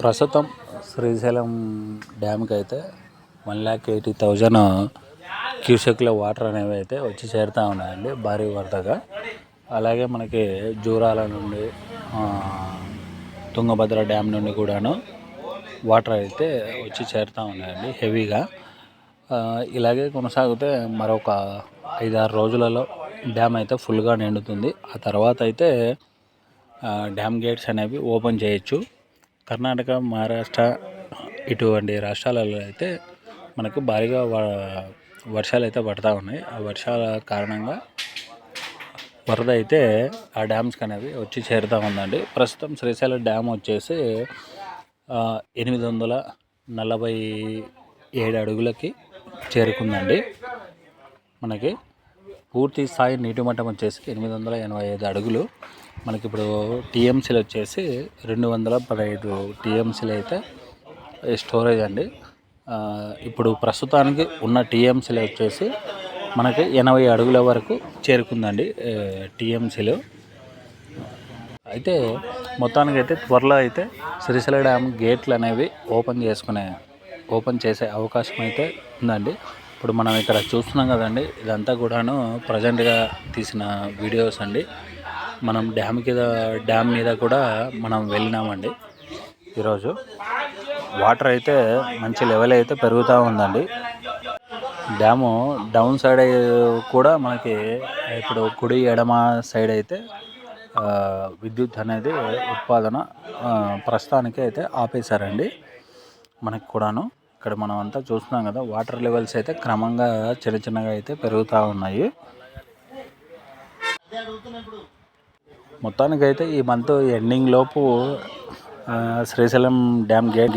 ప్రస్తుతం శ్రీశైలం డ్యామ్కి అయితే వన్ ల్యాక్ ఎయిటీ థౌజండ్ క్యూసెక్ల వాటర్ అనేవి అయితే వచ్చి చేరుతూ ఉన్నాయండి భారీ వరదగా. అలాగే మనకి జూరాల నుండి తుంగభద్ర డ్యామ్ నుండి కూడాను వాటర్ అయితే వచ్చి చేరుతూ ఉన్నాయండి హెవీగా. ఇలాగే కొనసాగితే మరొక ఐదారు రోజులలో డ్యామ్ అయితే ఫుల్గా నిండుతుంది. ఆ తర్వాత అయితే డ్యామ్ గేట్స్ అనేవి ఓపెన్ చేయొచ్చు. కర్ణాటక మహారాష్ట్ర ఇటువంటి రాష్ట్రాలలో అయితే మనకు భారీగా వ- వర్షాలు అయితే పడతా ఉన్నాయి. ఆ వర్షాల కారణంగా వరద అయితే ఆ డ్యామ్స్కి అనేవి వచ్చి చేరుతూ ఉందండి. ప్రస్తుతం శ్రీశైలం డ్యామ్ వచ్చేసి ఎనిమిది వందల నలభై ఏడు అడుగులకి చేరుకుందండి. మనకి పూర్తి స్థాయి నీటి మట్టం వచ్చేసి ఎనిమిది వందల ఎనభై ఐదు అడుగులు. మనకి ఇప్పుడు టీఎంసీలు వచ్చేసి రెండు వందల పదహైదు టీఎంసీలు అయితే స్టోరేజ్ అండి. ఇప్పుడు ప్రస్తుతానికి ఉన్న టీఎంసీలు వచ్చేసి మనకి ఎనభై అడుగుల వరకు చేరుకుందండి టీఎంసీలు. అయితే మొత్తానికి అయితే త్వరలో అయితే శ్రీశైల డ్యామ్ గేట్లు అనేవి ఓపెన్ చేసుకునే ఓపెన్ చేసే అవకాశం అయితే ఉందండి. ఇప్పుడు మనం ఇక్కడ చూస్తున్నాం కదండి ఇదంతా కూడాను ప్రజెంట్గా తీసిన వీడియోస్ అండి. మనం డ్యామ్ కింద డ్యామ్ మీద కూడా మనం వెళ్ళినామండి ఈరోజు. వాటర్ అయితే మంచి లెవెల్ అయితే పెరుగుతూ ఉందండి. డ్యాము డౌన్ సైడ్ కూడా మనకి ఇప్పుడు కుడి ఎడమ సైడ్ అయితే విద్యుత్ అనేది ఉత్పాదన ప్రస్తుతానికి అయితే ఆపేశారండి. మనకి కూడాను ఇక్కడ మనం అంతా చూస్తున్నాం కదా వాటర్ లెవెల్స్ అయితే క్రమంగా చిన్న చిన్నగా అయితే పెరుగుతూ ఉన్నాయి. మొత్తానికైతే ఈ మంత్ ఎండింగ్ లోపు ఆ, శ్రీశైలం డ్యామ్ గేట్